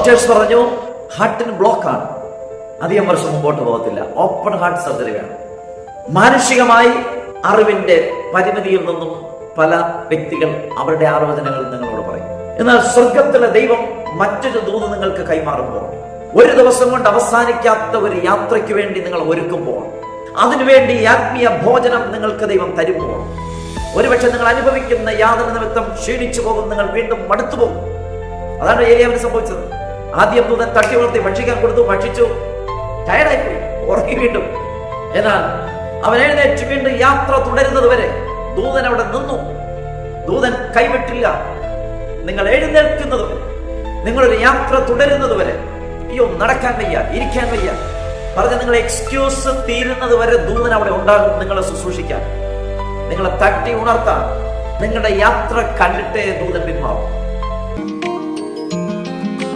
Doctors പറഞ്ഞു ഹാർട്ടിന് ബ്ലോക്കാണ് അധികം വർഷം മുമ്പോട്ട് പോകത്തില്ല. ഓപ്പൺ ഹാർട്ട് സർജറി വേണം. മാനുഷികമായി അറിവിന്റെ പരിമിതിയിൽ നിന്നും പല വ്യക്തികൾ അവരുടെ ആലോചനകൾ നിങ്ങളോട് പറയും. എന്നാൽ സ്വർഗത്തിലെ ദൈവം മറ്റൊരു ദൂത് നിങ്ങൾക്ക് കൈമാറുമ്പോൾ ഒരു ദിവസം കൊണ്ട് അവസാനിക്കാത്ത ഒരു യാത്രയ്ക്ക് വേണ്ടി നിങ്ങൾ ഒരുക്കുമ്പോൾ അതിനുവേണ്ടി ആത്മീയ ഭോജനം നിങ്ങൾക്ക് ദൈവം തരുമ്പോൾ ഒരുപക്ഷെ നിങ്ങൾ അനുഭവിക്കുന്ന യാതൊരു നിമിത്തം ക്ഷീണിച്ചു പോകും നിങ്ങൾ വീണ്ടും മടുത്തു പോകും. അതാണ് ഏരിയാവിന് സംഭവിച്ചത്. ആദ്യം ദൂതൻ തട്ടി വളർത്തി ഭക്ഷിക്കാൻ കൊടുത്തു ഭക്ഷിച്ചു. ടയർഡായി പോയി ഉറങ്ങി വീണ്ടും. എന്നാൽ അവൻ എഴുന്നേറ്റ് വീണ്ടും യാത്ര തുടരുന്നത് വരെ ദൂതൻ അവിടെ നിന്നു. ദൂതൻ കൈവിട്ടില്ല. നിങ്ങൾ എഴുന്നേൽക്കുന്നത് വരെ നിങ്ങളൊരു യാത്ര തുടരുന്നത് വരെ അയ്യോ നടക്കാൻ വയ്യ ഇരിക്കാൻ വയ്യ. പറഞ്ഞ നിങ്ങൾ എക്സ്ക്യൂസ് തീരുന്നത് വരെ ദൂതൻ അവിടെ ഉണ്ടാകും നിങ്ങളെ ശുശ്രൂഷിക്കാൻ. നിങ്ങളെ തട്ടി ഉണർത്താൻ നിങ്ങളുടെ യാത്ര കണ്ടിട്ടേ ദൂതൻ പിന്മാറും